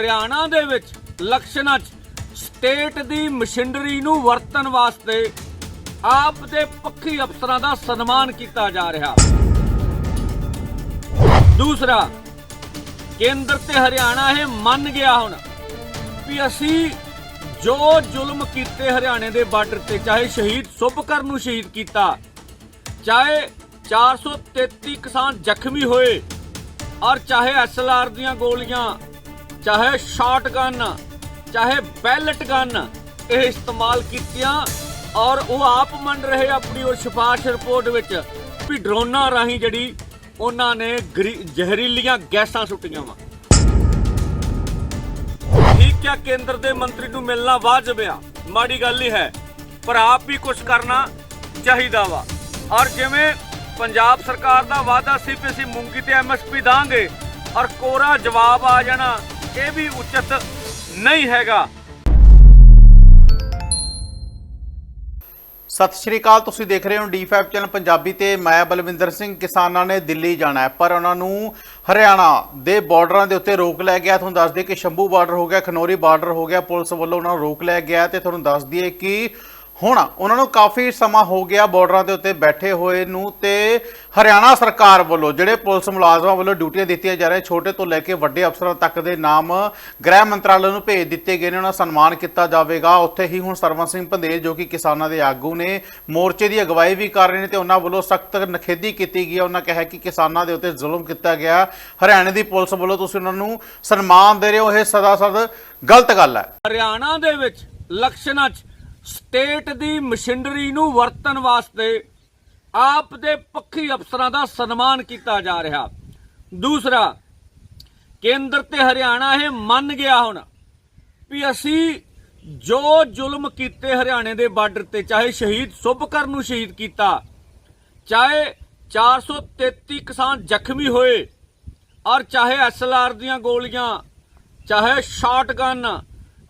ਹਰਿਆਣਾ ਦੇ ਵਿੱਚ ਇਲੈਕਸ਼ਨਾਂ 'ਚ ਸਟੇਟ ਦੀ ਮਸ਼ੀਨਰੀ ਨੂੰ ਵਰਤਣ ਵਾਸਤੇ ਆਪ ਦੇ ਪੱਖੀ ਅਫਸਰਾਂ ਦਾ ਸਨਮਾਨ ਕੀਤਾ ਜਾ ਰਿਹਾ। ਦੂਸਰਾ, ਕੇਂਦਰ ਤੇ ਹਰਿਆਣਾ ਇਹ ਮੰਨ ਗਿਆ ਹੁਣ ਵੀ ਅਸੀਂ ਜੋ ਜ਼ੁਲਮ ਕੀਤੇ ਹਰਿਆਣੇ ਦੇ ਬਾਰਡਰ ਤੇ, ਚਾਹੇ ਸ਼ਹੀਦ ਸੁਭਕਰ ਨੂੰ ਸ਼ਹੀਦ ਕੀਤਾ, ਚਾਹੇ 433 ਕਿਸਾਨ ਜ਼ਖਮੀ ਹੋਏ, ਔਰ ਚਾਹੇ ਐਸਐਲਆਰ ਦੀਆਂ ਗੋਲੀਆਂ ਚਾਹੇ ਸ਼ਾਟਗਨ ਚਾਹੇ ਬੈਲਟ ਗਨ, ਇਹ ਇਸਤੇਮਾਲ ਕੀਤੀਆਂ ਔਰ ਉਹ ਆਪ ਮੰਨ ਰਹੇ ਆਪਣੀ ਉਹ ਸਿਫਾਰਿਸ਼ ਰਿਪੋਰਟ ਵਿੱਚ ਵੀ ਡਰੋਨਾਂ ਰਾਹੀਂ ਜਿਹੜੀ ਉਹਨਾਂ ਨੇ ਗਰੀ- ਜ਼ਹਿਰੀਲੀਆਂ ਗੈਸਾਂ ਸੁੱਟੀਆਂ ਵਾ। ਠੀਕ ਹੈ ਕੇਂਦਰ ਦੇ ਮੰਤਰੀ ਨੂੰ ਮਿਲਣਾ ਵਾਜਬ ਆ। ਮਾੜੀ ਗੱਲ ਹੀ ਹੈ, ਪਰ ਆਪ ਵੀ ਕੁਝ ਕਰਨਾ ਚਾਹੀਦਾ ਵਾ। ਔਰ ਜਿਵੇਂ ਪੰਜਾਬ ਸਰਕਾਰ ਦਾ ਵਾਅਦਾ ਸੀ ਕਿ ਅਸੀਂ ਮੂੰਗੀ ਤੇ ਐਮਐਸਪੀ ਦਾਂਗੇ, ਔਰ ਕੋਰਾ ਜਵਾਬ ਆ ਜਾਣਾ ਇਹ ਵੀ ਉਚਿਤ ਨਹੀਂ ਹੈਗਾ। ਸਤਿ ਸ਼੍ਰੀ ਅਕਾਲ, ਤੁਸੀਂ ਦੇਖ ਰਹੇ ਹੋ D5 ਚੈਨਲ ਪੰਜਾਬੀ ਤੇ ਮੈਂ ਬਲਵਿੰਦਰ ਸਿੰਘ। ਕਿਸਾਨਾਂ ਨੇ ਦਿੱਲੀ ਜਾਣਾ ਹੈ, ਪਰ ਉਹਨਾਂ ਨੂੰ ਹਰਿਆਣਾ ਦੇ ਬਾਰਡਰਾਂ ਦੇ ਉੱਤੇ ਰੋਕ ਲਿਆ ਗਿਆ। ਤੁਹਾਨੂੰ ਦੱਸ ਦਈਏ ਕਿ ਸ਼ੰਭੂ ਬਾਰਡਰ ਹੋ ਗਿਆ, ਖਨੌਰੀ ਬਾਰਡਰ ਹੋ ਗਿਆ। ਪੁਲਿਸ ਵੱਲੋਂ ਉਹਨਾਂ ਨੂੰ ਰੋਕ ਲਿਆ ਗਿਆ ਤੇ ਤੁਹਾਨੂੰ ਦੱਸ ਦਈਏ ਕਿ ਹੁਣ ਉਹਨਾਂ ਨੂੰ ਕਾਫੀ ਸਮਾਂ ਹੋ ਗਿਆ ਬਾਰਡਰਾਂ ਦੇ ਉੱਤੇ ਬੈਠੇ ਹੋਏ ਨੂੰ ਤੇ ਹਰਿਆਣਾ ਸਰਕਾਰ ਵੱਲੋਂ, ਜਿਹੜੇ ਪੁਲਿਸ ਮੁਲਾਜ਼ਮਾਂ ਵੱਲੋਂ ਡਿਊਟੀਆਂ ਦਿੱਤੀਆਂ ਜਾ ਰਹੀਆਂ, ਛੋਟੇ ਤੋਂ ਲੈ ਕੇ ਵੱਡੇ ਅਫਸਰਾਂ ਤੱਕ ਦੇ ਨਾਮ ਗ੍ਰਹਿ ਮੰਤਰਾਲੇ ਨੂੰ ਭੇਜ ਦਿੱਤੇ ਗਏ ਨੇ, ਉਹਨਾਂ ਦਾ ਸਨਮਾਨ ਕੀਤਾ ਜਾਵੇਗਾ। ਉੱਥੇ ਹੀ ਹੁਣ ਸਰਵਨ ਸਿੰਘ ਪੰਦੇਰ ਜੋ ਕਿ ਕਿਸਾਨਾਂ ਦੇ ਆਗੂ ਨੇ, ਮੋਰਚੇ ਦੀ ਅਗਵਾਈ ਵੀ ਕਰ ਰਹੇ ਨੇ ਤੇ ਉਹਨਾਂ ਵੱਲੋਂ ਸਖਤ ਨਖੇਦੀ ਕੀਤੀ ਗਈ ਹੈ। ਉਹਨਾਂ ਕਿਹਾ ਕਿ ਕਿਸਾਨਾਂ ਦੇ ਉੱਤੇ ਜ਼ੁਲਮ ਕੀਤਾ ਗਿਆ। ਹਰਿਆਣੇ ਦੀ ਪੁਲਿਸ ਵੱਲੋਂ ਤੁਸੀਂ ਉਹਨਾਂ ਨੂੰ ਸਨਮਾਨ ਦੇ ਰਹੇ ਹੋ। ਇਹ ਸਦਾ ਸਦ ਗਲਤ ਗੱਲ ਹੈ। ਹਰਿਆਣਾ ਦੇ ਵਿੱਚ, ਲਕਸ਼ਣਾਂ 'ਚ ਸਟੇਟ ਦੀ ਮਸ਼ੀਨਰੀ ਨੂੰ ਵਰਤਣ ਵਾਸਤੇ ਆਪ ਦੇ ਪੱਖੀ ਅਫਸਰਾਂ ਦਾ ਸਨਮਾਨ ਕੀਤਾ ਜਾ ਰਿਹਾ। ਦੂਸਰਾ, ਕੇਂਦਰ ਤੇ ਹਰਿਆਣਾ ਇਹ ਮੰਨ ਗਿਆ ਹੁਣ ਵੀ ਅਸੀਂ ਜੋ ਜ਼ੁਲਮ ਕੀਤੇ ਹਰਿਆਣੇ ਦੇ ਬਾਰਡਰ ਤੇ, ਚਾਹੇ ਸ਼ਹੀਦ ਸੁਭਕਰ ਨੂੰ ਸ਼ਹੀਦ ਕੀਤਾ, ਚਾਹੇ 433 ਕਿਸਾਨ ਜ਼ਖਮੀ ਹੋਏ ਔਰ ਚਾਹੇ ਐਸਐਲਆਰ ਦੀਆਂ ਗੋਲੀਆਂ, ਚਾਹੇ ਸ਼ਾਟਗਨ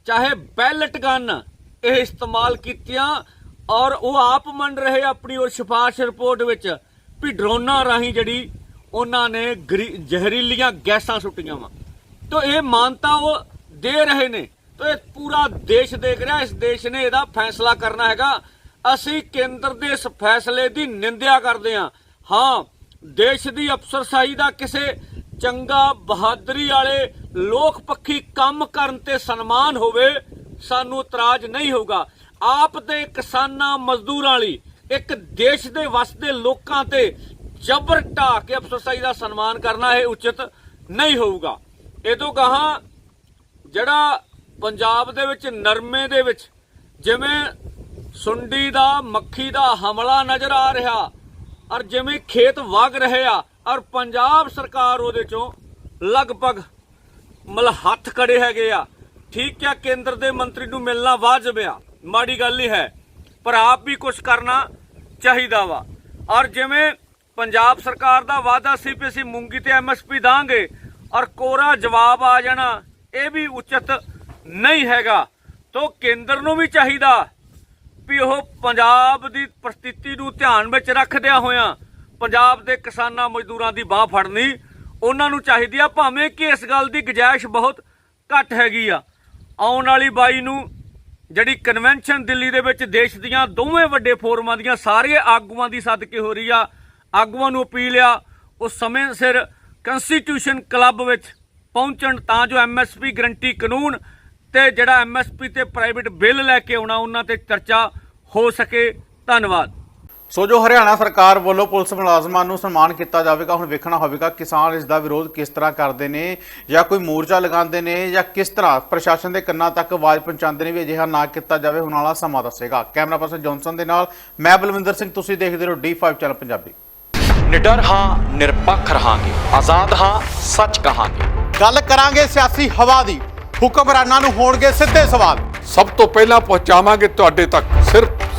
ਚਾਹੇ ਬੈਲਟ ਗਨ ਇਹ ਇਸਤੇਮਾਲ ਕੀਤੀਆਂ ਔਰ ਉਹ ਆਪ ਮੰਨ ਰਹੇ ਆਪਣੀ ਉਹ ਸਿਫਾਰਿਸ਼ ਰਿਪੋਰਟ ਵਿੱਚ ਵੀ ਡਰੋਨਾਂ ਰਾਹੀਂ ਜਿਹੜੀ ਉਹਨਾਂ ਨੇ ਗਰੀ- ਜ਼ਹਿਰੀਲੀਆਂ ਗੈਸਾਂ ਸੁੱਟੀਆਂ ਵਾ। ਤੋ ਇਹ ਮਾਨਤਾ ਉਹ ਦੇ ਰਹੇ ਨੇ। ਤੋ ਇਹ ਪੂਰਾ ਦੇਸ਼ ਦੇਖ ਰਿਹਾ, ਇਸ ਦੇਸ਼ ਨੇ ਇਹਦਾ ਫੈਸਲਾ ਕਰਨਾ ਹੈਗਾ। ਅਸੀਂ ਕੇਂਦਰ ਦੇ ਇਸ ਫੈਸਲੇ ਦੀ ਨਿੰਦਿਆ ਕਰਦੇ ਹਾਂ। ਹਾਂ, ਦੇਸ਼ ਦੀ ਅਫਸਰਸ਼ਾਹੀ ਦਾ ਕਿਸੇ ਚੰਗਾ ਬਹਾਦਰੀ ਵਾਲੇ ਲੋਕ ਪੱਖੀ ਕੰਮ ਕਰਨ ਤੇ ਸਨਮਾਨ ਹੋਵੇ ਸਾਨੂੰ ਇਤਰਾਜ਼ ਨਹੀਂ ਹੋਊਗਾ। ਆਪ ਦੇ ਕਿਸਾਨਾਂ, ਮਜ਼ਦੂਰਾਂ ਲਈ ਇੱਕ ਦੇਸ਼ ਦੇ ਵਸਦੇ ਲੋਕਾਂ ਤੇ ਜ਼ਬਰ ਢਾ ਕੇ ਅਫਸਰਸਾਈ ਦਾ ਸਨਮਾਨ ਕਰਨਾ ਇਹ ਉਚਿਤ ਨਹੀਂ ਹੋਊਗਾ। ਇਹ ਤੋਂ ਗਾਹਾਂ ਜਿਹੜਾ ਪੰਜਾਬ ਦੇ ਵਿੱਚ ਨਰਮੇ ਦੇ ਵਿੱਚ ਜਿਵੇਂ ਸੁੰਡੀ ਦਾ, ਮੱਖੀ ਦਾ ਹਮਲਾ ਨਜ਼ਰ ਆ ਰਿਹਾ ਔਰ ਜਿਵੇਂ ਖੇਤ ਵਗ ਰਹੇ ਆ ਔਰ ਪੰਜਾਬ ਸਰਕਾਰ ਉਹਦੇ ਚੋਂ ਲਗਭਗ ਮਤਲਬ ਹੱਥ ਕੜੇ ਹੈਗੇ ਆ। ਠੀਕ ਹੈ ਕੇਂਦਰ ਦੇ ਮੰਤਰੀ ਨੂੰ ਮਿਲਣਾ ਵਾਜਬ ਆ ਮਾੜੀ ਗੱਲ ਹੀ ਹੈ, ਪਰ ਆਪ ਵੀ ਕੁਝ ਕਰਨਾ ਚਾਹੀਦਾ ਵਾ। ਔਰ ਜਿਵੇਂ ਪੰਜਾਬ ਸਰਕਾਰ ਦਾ ਵਾਅਦਾ ਸੀ ਕਿ ਅਸੀਂ ਮੂੰਗੀ ਤੇ ਐਮਐਸਪੀ ਦਾਂਗੇ, ਔਰ ਕੋਰਾ ਜਵਾਬ ਆ ਜਾਣਾ, ਇਹ ਵੀ ਉਚਿਤ ਨਹੀਂ ਹੈਗਾ। ਤੋਂ ਕੇਂਦਰ ਨੂੰ ਵੀ ਚਾਹੀਦਾ ਵੀ ਉਹ ਪੰਜਾਬ ਦੀ ਪ੍ਰਸਥਿਤੀ ਨੂੰ ਧਿਆਨ ਵਿੱਚ ਰੱਖਦਿਆਂ ਹੋਇਆਂ ਪੰਜਾਬ ਦੇ ਕਿਸਾਨਾਂ ਮਜ਼ਦੂਰਾਂ ਦੀ ਬਾਹ ਫੜਨੀ, ਉਹਨਾਂ ਨੂੰ ਚਾਹੀਦੀ ਆ, ਭਾਵੇਂ ਕਿ ਇਸ ਗੱਲ ਦੀ ਗੁੰਜਾਇਸ਼ ਬਹੁਤ ਘੱਟ ਹੈਗੀ ਆ। ਆਉਣ ਵਾਲੀ 22 ਨੂੰ ਜਿਹੜੀ ਕਨਵੈਨਸ਼ਨ ਦਿੱਲੀ ਦੇ ਵਿੱਚ ਦੇਸ਼ ਦੀਆਂ ਦੋਵੇਂ ਵੱਡੇ ਫੋਰਮਾਂ ਦੀਆਂ ਸਾਰੇ ਆਗੂਆਂ ਦੀ ਸਦਕੇ ਹੋ ਰਹੀ ਆ, ਆਗੂਆਂ ਨੂੰ ਅਪੀਲ ਆ ਉਹ ਸਮੇਂ ਸਿਰ ਕਨਸਟੀਟਿਊਸ਼ਨ ਕਲੱਬ ਵਿੱਚ ਪਹੁੰਚਣ ਤਾਂ ਜੋ ਐਮਐਸਪੀ ਗਰੰਟੀ ਕਾਨੂੰਨ ਤੇ ਜਿਹੜਾ ਐਮਐਸਪੀ ਤੇ ਪ੍ਰਾਈਵੇਟ ਬਿੱਲ ਲੈ ਕੇ ਆਉਣਾ, ਉਹਨਾਂ ਤੇ ਚਰਚਾ ਹੋ ਸਕੇ। ਧੰਨਵਾਦ। ਸੋ ਜੋ ਹਰਿਆਣਾ ਸਰਕਾਰ ਵੱਲੋਂ ਪੁਲਿਸ ਮੁਲਾਜ਼ਮਾਂ ਨੂੰ ਸਨਮਾਨ ਕੀਤਾ ਜਾਵੇਗਾ। ਹੁਣ ਵੇਖਣਾ ਹੋਵੇਗਾ ਕਿਸਾਨ ਇਸ ਦਾ ਵਿਰੋਧ ਕਿਸ ਤਰ੍ਹਾਂ ਕਰਦੇ ਨੇ ਜਾਂ ਕੋਈ ਮੋਰਚਾ ਲਗਾਉਂਦੇ ਨੇ ਜਾਂ ਕਿਸ ਤਰ੍ਹਾਂ ਪ੍ਰਸ਼ਾਸਨ ਦੇ ਕੰਨਾਂ ਤੱਕ ਆਵਾਜ਼ ਪਹੁੰਚਾਉਂਦੇ ਨੇ ਵੀ ਅਜਿਹਾ ਨਾ ਕੀਤਾ ਜਾਵੇ। ਹੁਣ ਵਾਲਾ ਸਮਾਂ ਦੱਸੇਗਾ। ਕੈਮਰਾ ਪਰਸਨ ਜੌਨਸਨ ਦੇ ਨਾਲ ਮੈਂ ਬਲਵਿੰਦਰ ਸਿੰਘ ਤੁਸੀਂ ਦੇਖਦੇ ਰਹੋ D5 ਚੈਨਲ ਪੰਜਾਬੀ। ਨਿਡਰ ਹਾਂ ਨਿਰਪੱਖ ਰਹਾਂਗੇ। ਆਜ਼ਾਦ ਹਾਂ ਸੱਚ ਕਹਾਂਗੇ। ਗੱਲ ਕਰਾਂਗੇ ਸਿਆਸੀ ਹਵਾ ਦੀ। ਹੁਕਮਰਾਨਾਂ ਨੂੰ ਹੋਣਗੇ ਸਿੱਧੇ ਸਵਾਲ। ਸਭ ਤੋਂ ਪਹਿਲਾਂ ਪਹੁੰਚਾਵਾਂਗੇ ਤੁਹਾਡੇ ਤੱਕ। ਸਿਰਫ